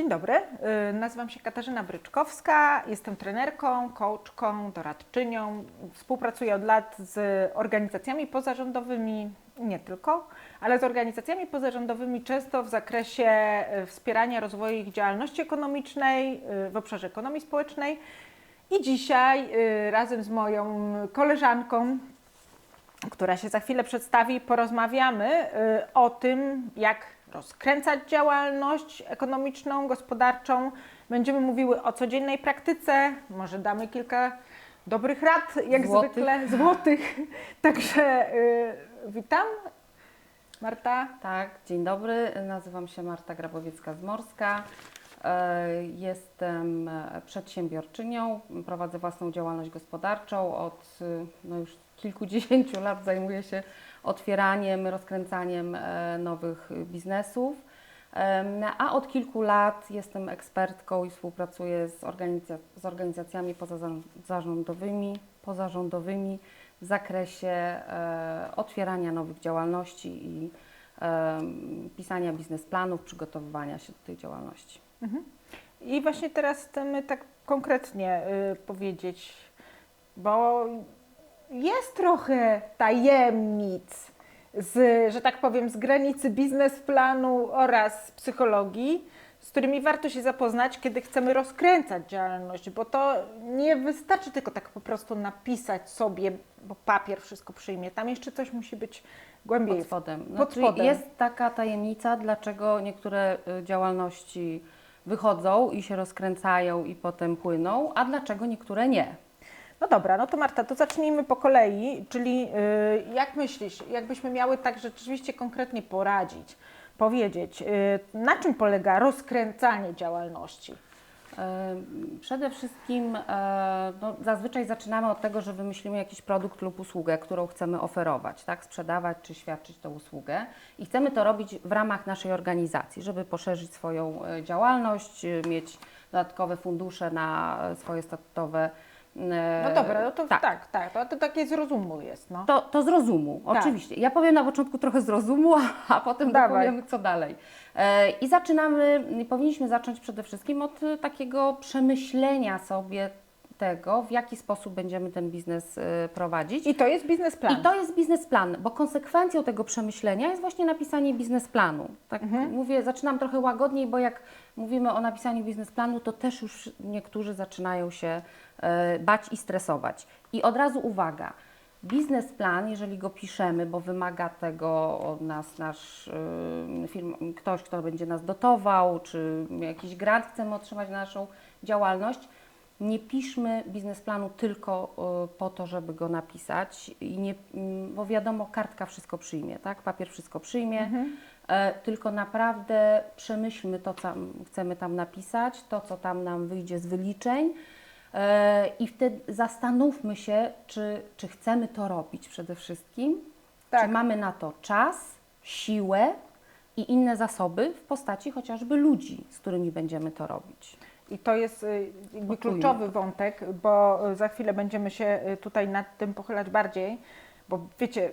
Dzień dobry, y, nazywam się Katarzyna Bryczkowska, jestem trenerką, coachką, doradczynią. Współpracuję od lat z organizacjami pozarządowymi, nie tylko, ale z organizacjami pozarządowymi często w zakresie y, wspierania rozwoju ich działalności ekonomicznej y, w obszarze ekonomii społecznej. I dzisiaj razem z moją koleżanką, która się za chwilę przedstawi, porozmawiamy y, o tym, jak rozkręcać działalność ekonomiczną, gospodarczą. Będziemy mówiły o codziennej praktyce, może damy kilka dobrych rad, jak Złotych. zwykle, złotych. Także y, witam. Marta. Tak, dzień dobry. Nazywam się Marta Grabowiecka-Zmorska. E, Jestem przedsiębiorczynią, prowadzę własną działalność gospodarczą. Od y, no już kilkudziesięciu lat zajmuję się otwieraniem, rozkręcaniem e, nowych biznesów. Em, A od kilku lat jestem ekspertką i współpracuję z, organizac- z organizacjami pozarządowymi, pozarządowymi w zakresie e, otwierania nowych działalności i em, pisania biznesplanów, przygotowywania się do tej działalności. I właśnie teraz chcemy tak konkretnie y, powiedzieć, bo jest trochę tajemnic z, że tak powiem, z granicy biznesplanu oraz psychologii, z którymi warto się zapoznać, kiedy chcemy rozkręcać działalność, bo to nie wystarczy tylko tak po prostu napisać sobie, bo papier wszystko przyjmie. Tam jeszcze coś musi być głębiej. Pod spodem. Pod Znaczy, spodem. Jest taka tajemnica, dlaczego niektóre y, działalności wychodzą i się rozkręcają i potem płyną, a dlaczego niektóre nie. No dobra, no to Marta, to zacznijmy po kolei, czyli y, jak myślisz, jakbyśmy miały tak rzeczywiście konkretnie poradzić, powiedzieć, y, na czym polega rozkręcanie działalności? E, Przede wszystkim e, no, zazwyczaj zaczynamy od tego, że wymyślimy jakiś produkt lub usługę, którą chcemy oferować, tak? sprzedawać czy świadczyć tę usługę i chcemy to robić w ramach naszej organizacji, żeby poszerzyć swoją e, działalność, mieć dodatkowe fundusze na swoje statutowe. E, No dobra, no to tak, tak. tak, to, to takie z rozumu jest, no. To, to z rozumu, Tak. oczywiście. Ja powiem na początku trochę z rozumu, a potem Dawaj. dopowiemy, co dalej. E, I zaczynamy, powinniśmy zacząć przede wszystkim od takiego przemyślenia sobie tego, w jaki sposób będziemy ten biznes e, prowadzić. I to jest biznesplan. I to jest biznesplan, bo konsekwencją tego przemyślenia jest właśnie napisanie biznesplanu. Tak Mhm. mówię, zaczynam trochę łagodniej, bo jak mówimy o napisaniu biznesplanu, to też już niektórzy zaczynają się e, bać i stresować. I od razu uwaga, biznesplan, jeżeli go piszemy, bo wymaga tego od nas nasz y, firm, ktoś, kto będzie nas dotował, czy jakiś grant chcemy otrzymać na naszą działalność, nie piszmy biznesplanu tylko y, po to, żeby go napisać, i nie, bo wiadomo, kartka wszystko przyjmie, tak? Papier wszystko przyjmie, e, tylko naprawdę przemyślmy to, co chcemy tam napisać, to, co tam nam wyjdzie z wyliczeń. e, I wtedy zastanówmy się, czy, czy chcemy to robić przede wszystkim, Tak. czy mamy na to czas, siłę i inne zasoby w postaci chociażby ludzi, z którymi będziemy to robić. I to jest y, jakby kluczowy wątek, bo y, za chwilę będziemy się y, tutaj nad tym pochylać bardziej, bo wiecie,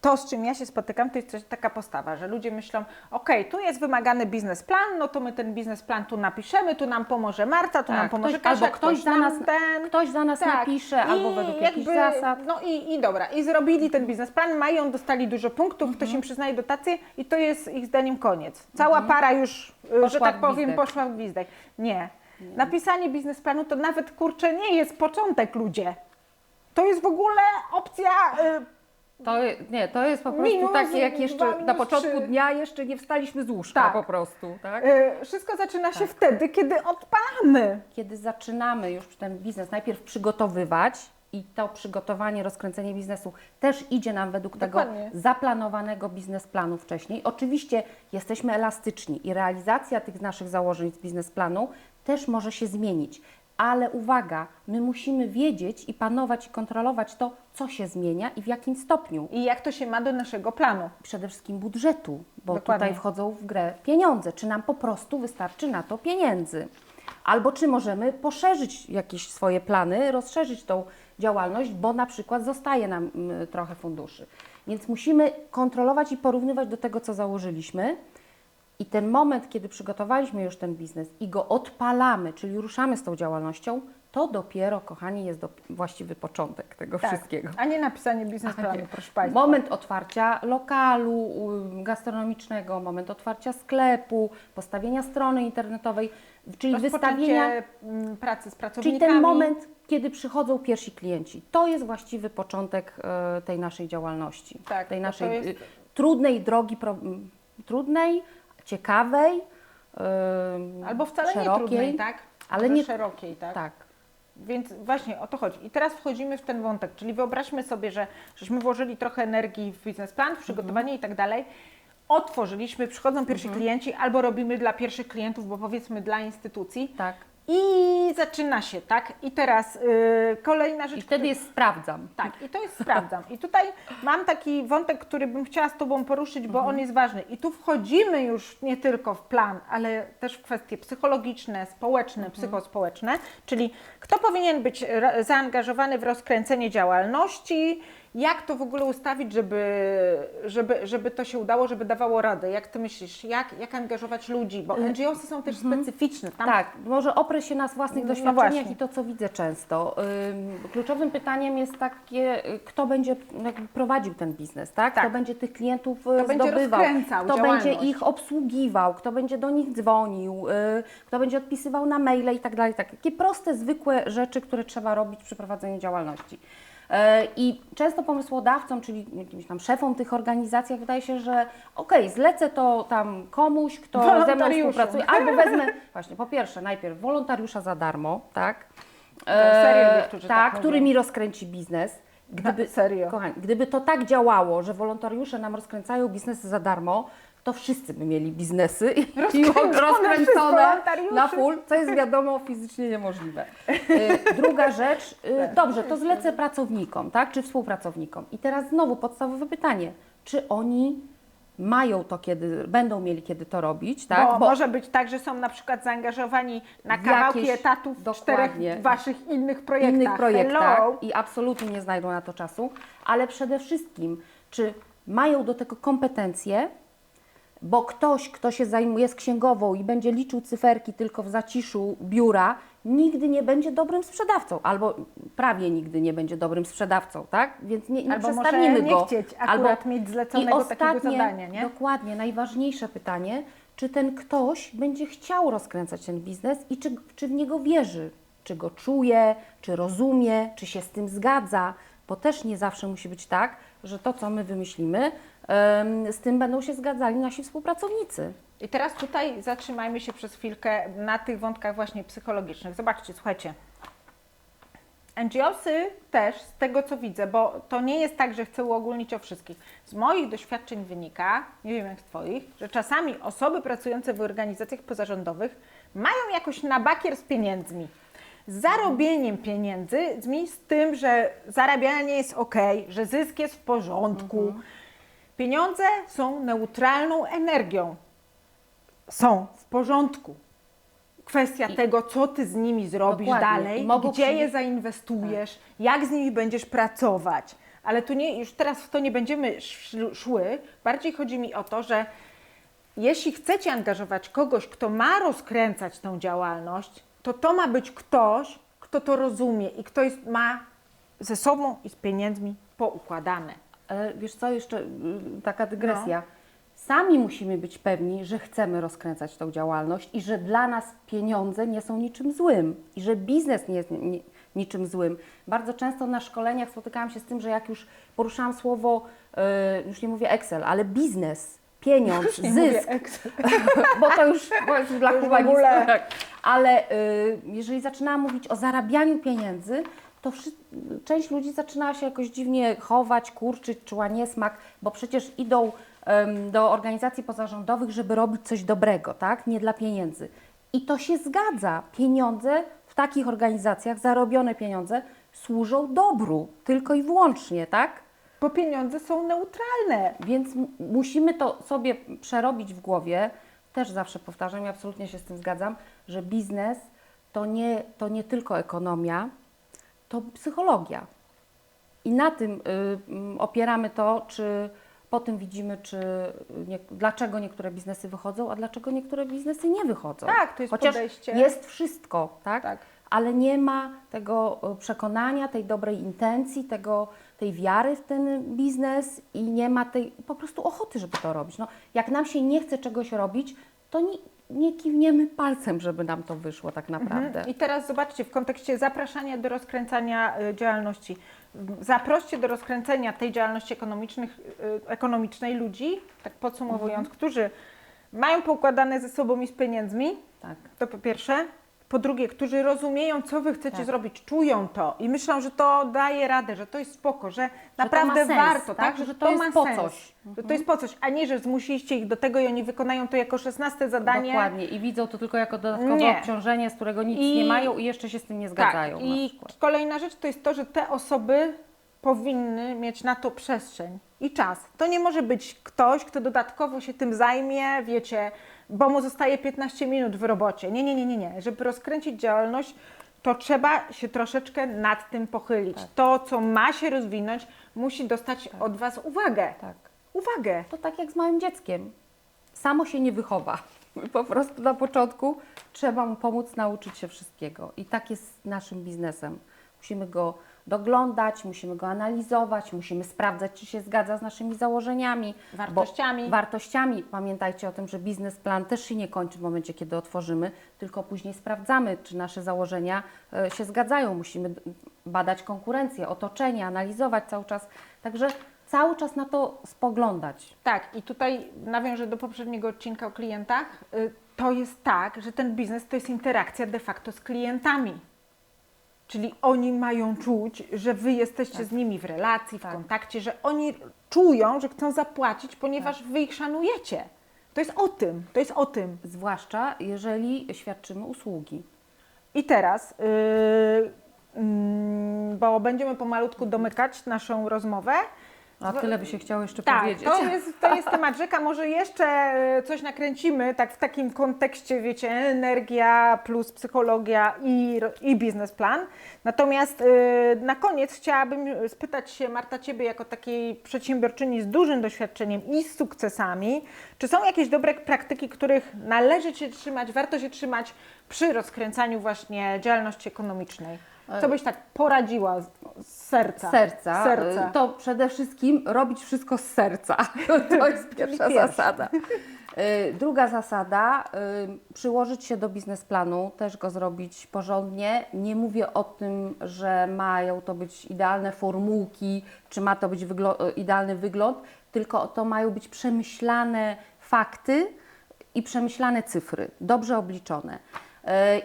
to z czym ja się spotykam, to jest taka postawa, że ludzie myślą, ok, tu jest wymagany biznesplan, no to my ten biznesplan tu napiszemy, tu nam pomoże Marta, tu Tak, nam pomoże ktoś- Kasia, albo ktoś za nas- ten... Ktoś za nas Tak. napisze, albo według jakichś jakby, zasad. No i, i dobra, i zrobili ten biznesplan, mają, dostali dużo punktów, ktoś Mhm. im przyznaje dotację i to jest ich zdaniem koniec. Cała para już, że Mhm. Poszła tak w powiem, poszła w gwizdek. Nie. Napisanie biznesplanu to nawet, kurczę, nie jest początek, ludzie. To jest w ogóle opcja... y, To, je- nie, to jest po prostu Minus takie, jak jeszcze minus na początku trzy. dnia jeszcze nie wstaliśmy z łóżka Tak. po prostu, tak? y, wszystko zaczyna się wtedy, kiedy odpalamy. Kiedy zaczynamy już ten biznes najpierw przygotowywać i to przygotowanie, rozkręcenie biznesu też idzie nam według Dokładnie. tego zaplanowanego biznesplanu wcześniej. Oczywiście jesteśmy elastyczni i realizacja tych naszych założeń z biznesplanu też może się zmienić. Ale uwaga, my musimy wiedzieć i panować i kontrolować to, co się zmienia i w jakim stopniu. I jak to się ma do naszego planu. przede wszystkim budżetu, bo Dokładnie. tutaj wchodzą w grę pieniądze. Czy nam po prostu wystarczy na to pieniędzy? Albo czy możemy poszerzyć jakieś swoje plany, rozszerzyć tą działalność, bo na przykład zostaje nam mm, trochę funduszy. Więc musimy kontrolować i porównywać do tego, co założyliśmy. I ten moment, kiedy przygotowaliśmy już ten biznes i go odpalamy, czyli ruszamy z tą działalnością, to dopiero, kochani, jest do, właściwy początek tego Tak. wszystkiego. A nie napisanie biznesplanu, proszę Państwa. Moment otwarcia lokalu gastronomicznego, moment otwarcia sklepu, postawienia strony internetowej, czyli wystawienia. Mm, pracy z Czyli pracownikami. ten moment, kiedy przychodzą pierwsi klienci. To jest właściwy początek e, tej naszej działalności. Tak, tej to naszej jest- y, trudnej drogi, trudnej, ciekawej, y, Albo wcale szerokiej. nie trudnej, tak? ale nie- szerokiej, tak? Tak. Więc właśnie o to chodzi. I teraz wchodzimy w ten wątek, czyli wyobraźmy sobie, że żeśmy włożyli trochę energii w biznesplan, w przygotowanie i tak dalej. Otworzyliśmy, przychodzą pierwsi klienci, albo robimy dla pierwszych klientów, bo powiedzmy dla instytucji. Tak. I zaczyna się, tak? I teraz y, kolejna rzecz. I wtedy jest sprawdzam. Tak, i to jest sprawdzam. I tutaj mam taki wątek, który bym chciała z Tobą poruszyć, bo on jest ważny. I tu wchodzimy już nie tylko w plan, ale też w kwestie psychologiczne, społeczne, psychospołeczne, czyli kto powinien być zaangażowany w rozkręcenie działalności, jak to w ogóle ustawić, żeby, żeby, żeby to się udało, żeby dawało radę. Jak Ty myślisz, jak, jak angażować ludzi? Bo NGOsy są też specyficzne. Tam Tak, może oprę się na własnych No doświadczeniach właśnie. i to, co widzę często. Ym, Kluczowym pytaniem jest takie, y, kto będzie prowadził ten biznes, tak? Tak. Kto będzie tych klientów y, będzie zdobywał, rozkręcał kto działalność. będzie ich obsługiwał, kto będzie do nich dzwonił, y, kto będzie odpisywał na maile i tak dalej. tak. Takie proste, zwykłe rzeczy, które trzeba robić przy prowadzeniu działalności. E, I często pomysłodawcom, czyli jakimś tam szefom tych organizacjach wydaje się, że okej, zlecę to tam komuś, kto ze mną współpracuje, albo wezmę, właśnie po pierwsze, najpierw wolontariusza za darmo, tak? serio E, niektórzy tak tak, który mi rozkręci biznes. Gdyby, serio. Kochani, gdyby to tak działało, że wolontariusze nam rozkręcają biznesy za darmo, to wszyscy by mieli biznesy Rozkręcone rozkręcone na full, co jest wiadomo fizycznie niemożliwe. Y, Druga rzecz, y, dobrze, to zlecę pracownikom, tak, czy współpracownikom. I teraz znowu podstawowe pytanie, czy oni mają to, kiedy, będą mieli kiedy to robić, tak? Bo, może być tak, że są na przykład zaangażowani na kawałki jakieś- etatów w czterech Waszych innych projektach. innych projektach Hello. i absolutnie nie znajdą na to czasu, ale przede wszystkim, czy mają do tego kompetencje, bo ktoś, kto się zajmuje z księgową i będzie liczył cyferki tylko w zaciszu biura, nigdy nie będzie dobrym sprzedawcą, albo prawie nigdy nie będzie dobrym sprzedawcą, tak? Więc nie, nie Albo może przestawimy nie go. chcieć akurat mieć zleconego takiego zadania, nie? Dokładnie, najważniejsze pytanie, czy ten ktoś będzie chciał rozkręcać ten biznes i czy, czy w niego wierzy, czy go czuje, czy rozumie, czy się z tym zgadza, bo też nie zawsze musi być tak, że to, co my wymyślimy, z tym będą się zgadzali nasi współpracownicy. I teraz tutaj zatrzymajmy się przez chwilkę na tych wątkach właśnie psychologicznych. Zobaczcie, słuchajcie. NGOsy też, z tego co widzę, bo to nie jest tak, że chcę uogólnić o wszystkich. Z moich doświadczeń wynika, nie wiem jak z Twoich, że czasami osoby pracujące w organizacjach pozarządowych mają jakoś na bakier z pieniędzmi. Zarobieniem pieniędzy, z z tym, że zarabianie jest ok, że zysk jest w porządku. Pieniądze są neutralną energią są w porządku. Kwestia tego, co ty z nimi zrobisz Dokładnie. dalej, I mogą gdzie je zainwestujesz, jak z nimi będziesz pracować. Ale tu nie, już teraz w to nie będziemy szły. Bardziej chodzi mi o to, że jeśli chcecie angażować kogoś, kto ma rozkręcać tą działalność, to to ma być ktoś, kto to rozumie i kto jest, ma ze sobą i z pieniędzmi poukładane. Ale wiesz co, jeszcze y, taka dygresja. Sami musimy być pewni, że chcemy rozkręcać tą działalność i że dla nas pieniądze nie są niczym złym i że biznes nie jest ni- ni- niczym złym. Bardzo często na szkoleniach spotykałam się z tym, że jak już poruszałam słowo, y, już nie mówię Excel, ale biznes, pieniądz, zysk, bo to już bo dla już humanistów. ogóle. Tak. Ale y, jeżeli zaczynałam mówić o zarabianiu pieniędzy, to część ludzi zaczynała się jakoś dziwnie chować, kurczyć, czuła niesmak, bo przecież idą do organizacji pozarządowych, żeby robić coś dobrego, tak? Nie dla pieniędzy. I to się zgadza. Pieniądze w takich organizacjach, zarobione pieniądze, służą dobru, tylko i wyłącznie, tak? Bo pieniądze są neutralne. Więc musimy to sobie przerobić w głowie. Też zawsze powtarzam i absolutnie się z tym zgadzam, że biznes to nie, to nie tylko ekonomia, to psychologia. I na tym y, mm, opieramy to, czy Po tym widzimy, czy nie, dlaczego niektóre biznesy wychodzą, a dlaczego niektóre biznesy nie wychodzą. Tak, to jest Chociaż podejście. jest wszystko, tak? Tak. Ale nie ma tego e, przekonania, tej dobrej intencji, tego, tej wiary w ten biznes i nie ma tej po prostu ochoty, żeby to robić. No, jak nam się nie chce czegoś robić, to nie, nie kiwniemy palcem, żeby nam to wyszło tak naprawdę. Mhm. I teraz zobaczcie, w kontekście zapraszania do rozkręcania y, działalności. Zaproście do rozkręcenia tej działalności y, ekonomicznej ludzi, tak podsumowując, Mhm. którzy mają poukładane ze sobą i z pieniędzmi, Tak. to po pierwsze. Po drugie, którzy rozumieją, co wy chcecie Tak. zrobić, czują to i myślą, że to daje radę, że to jest spoko, że, to naprawdę sens, warto, tak? tak? Że to jest ma po sens, coś. Że to jest po coś, a nie, że zmusiliście ich do tego i oni wykonają to jako szesnaste zadanie. Dokładnie. I widzą to tylko jako dodatkowe Nie. obciążenie, z którego nic I- nie mają i jeszcze się z tym nie zgadzają. Tak. I kolejna rzecz to jest to, że te osoby powinny mieć na to przestrzeń i czas. To nie może być ktoś, kto dodatkowo się tym zajmie, wiecie, bo mu zostaje 15 minut w robocie. Nie, nie, nie, nie, nie. Żeby rozkręcić działalność, to trzeba się troszeczkę nad tym pochylić. Tak. To, co ma się rozwinąć, musi dostać od Was uwagę. Tak. Uwagę. To tak jak z małym dzieckiem. Samo się nie wychowa. Po prostu na początku trzeba mu pomóc nauczyć się wszystkiego. I tak jest z naszym biznesem. Musimy go doglądać, musimy go analizować, musimy sprawdzać, czy się zgadza z naszymi założeniami. Wartościami. wartościami. Pamiętajcie o tym, że biznesplan też się nie kończy w momencie, kiedy otworzymy, tylko później sprawdzamy, czy nasze założenia e, się zgadzają. Musimy badać konkurencję, otoczenie, analizować cały czas. Także cały czas na to spoglądać. Tak, i tutaj nawiążę do poprzedniego odcinka o klientach. Y, To jest tak, że ten biznes to jest interakcja de facto z klientami. Czyli oni mają czuć, że wy jesteście z nimi w relacji, w Tak. kontakcie, że oni czują, że chcą zapłacić, ponieważ wy ich szanujecie. To jest o tym, to jest o tym. Zwłaszcza jeżeli świadczymy usługi. I teraz, yy, mm, bo będziemy pomalutku domykać naszą rozmowę. A tyle by się chciało jeszcze Tak, powiedzieć. to jest, to jest temat rzeka. Może jeszcze e, coś nakręcimy, tak w takim kontekście, wiecie, energia plus psychologia i, i biznesplan. Natomiast e, na koniec chciałabym spytać się, Marta, Ciebie jako takiej przedsiębiorczyni z dużym doświadczeniem i z sukcesami, czy są jakieś dobre praktyki, których należy się trzymać, warto się trzymać przy rozkręcaniu właśnie działalności ekonomicznej? Co byś tak poradziła serca? Serca. serca. y, To przede wszystkim robić wszystko z serca. To jest pierwsza zasada. Y, Druga zasada, y, przyłożyć się do biznesplanu, też go zrobić porządnie. Nie mówię o tym, że mają to być idealne formułki, czy ma to być idealny wygląd, tylko to mają być przemyślane fakty i przemyślane cyfry, dobrze obliczone.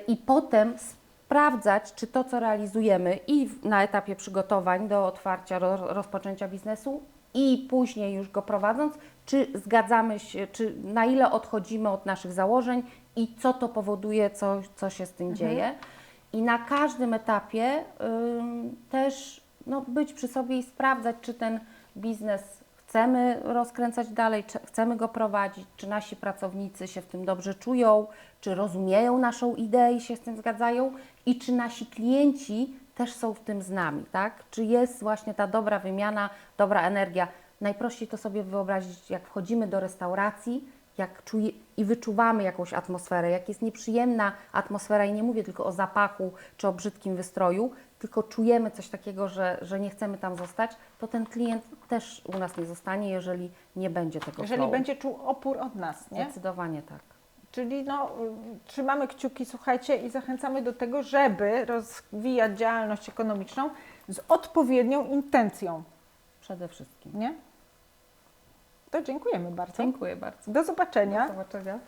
I potem sprawdzać, czy to, co realizujemy i na etapie przygotowań do otwarcia, ro, rozpoczęcia biznesu i później już go prowadząc, czy zgadzamy się, czy na ile odchodzimy od naszych założeń i co to powoduje, co, co się z tym dzieje. I na każdym etapie ym, też no, być przy sobie i sprawdzać, czy ten biznes chcemy rozkręcać dalej, czy chcemy go prowadzić, czy nasi pracownicy się w tym dobrze czują, czy rozumieją naszą ideę i się z tym zgadzają i czy nasi klienci też są w tym z nami, tak? Czy jest właśnie ta dobra wymiana, dobra energia. Najprościej to sobie wyobrazić, jak wchodzimy do restauracji, jak czuje, i wyczuwamy jakąś atmosferę, jak jest nieprzyjemna atmosfera, i nie mówię tylko o zapachu czy o brzydkim wystroju, tylko czujemy coś takiego, że, że nie chcemy tam zostać, to ten klient też u nas nie zostanie, jeżeli nie będzie tego Jeżeli flowu. będzie czuł opór od nas, nie? Zdecydowanie tak. Czyli no, trzymamy kciuki, słuchajcie, i zachęcamy do tego, żeby rozwijać działalność ekonomiczną z odpowiednią intencją, Przede wszystkim. nie? To dziękujemy bardzo. Dziękuję bardzo. Do zobaczenia. Do zobaczenia.